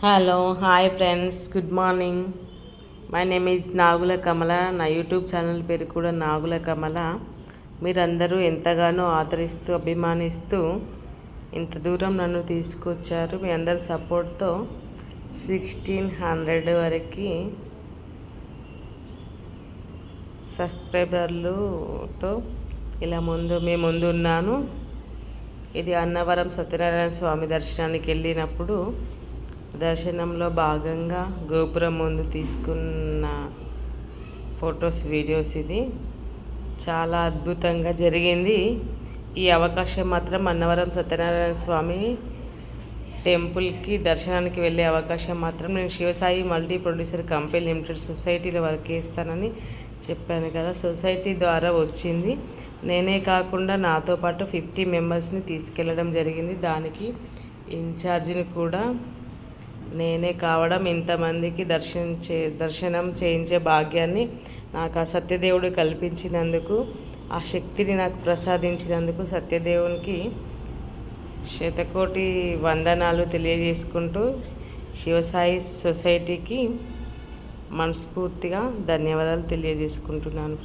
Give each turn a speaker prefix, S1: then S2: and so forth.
S1: Hello hi friends good morning my name is Nagula Kamala నా YouTube channel పేరు కూడా నాగుల కమల మీరందరూ ఎంతగానో ఆదరిస్తూ అభిమానిస్తూ ఇంత దూరం నన్ను తీసుకొచ్చారు. మీ అందరి సపోర్ట్తో సిక్స్టీన్ హండ్రెడ్ వరకు సబ్స్క్రైబర్లుతో ఇలా ముందు మేము ముందు ఉన్నాను ఇది అన్నవరం సత్యనారాయణ స్వామి దర్శనానికి వెళ్ళినప్పుడు దర్శనంలో భాగంగా గోపురం ముందు తీసుకున్న ఫొటోస్ వీడియోస్ ఇది. చాలా అద్భుతంగా జరిగింది. ఈ అవకాశం మాత్రం అన్నవరం సత్యనారాయణ స్వామి టెంపుల్కి దర్శనానికి వెళ్ళే అవకాశం మాత్రం నేను Shivasai multi producer company limited సొసైటీలో వర్క్ చేస్తానని చెప్పాను కదా. సొసైటీ ద్వారా వచ్చింది. నేనే కాకుండా నాతో పాటు ఫిఫ్టీ మెంబర్స్ని తీసుకెళ్ళడం జరిగింది. దానికి ఇన్ఛార్జిని కూడా నేనే కావడం ఇంతమందికి దర్శించే దర్శనం చేయించే భాగ్యాన్ని నాకు ఆ సత్యదేవుడు కల్పించినందుకు ఆ శక్తిని నాకు ప్రసాదించినందుకు సత్యదేవునికి శతకోటి వందనాలు తెలియజేసుకుంటూ శివసాయి సొసైటీకి మనస్ఫూర్తిగా ధన్యవాదాలు తెలియజేసుకుంటున్నాను ఫ్రెండ్స్.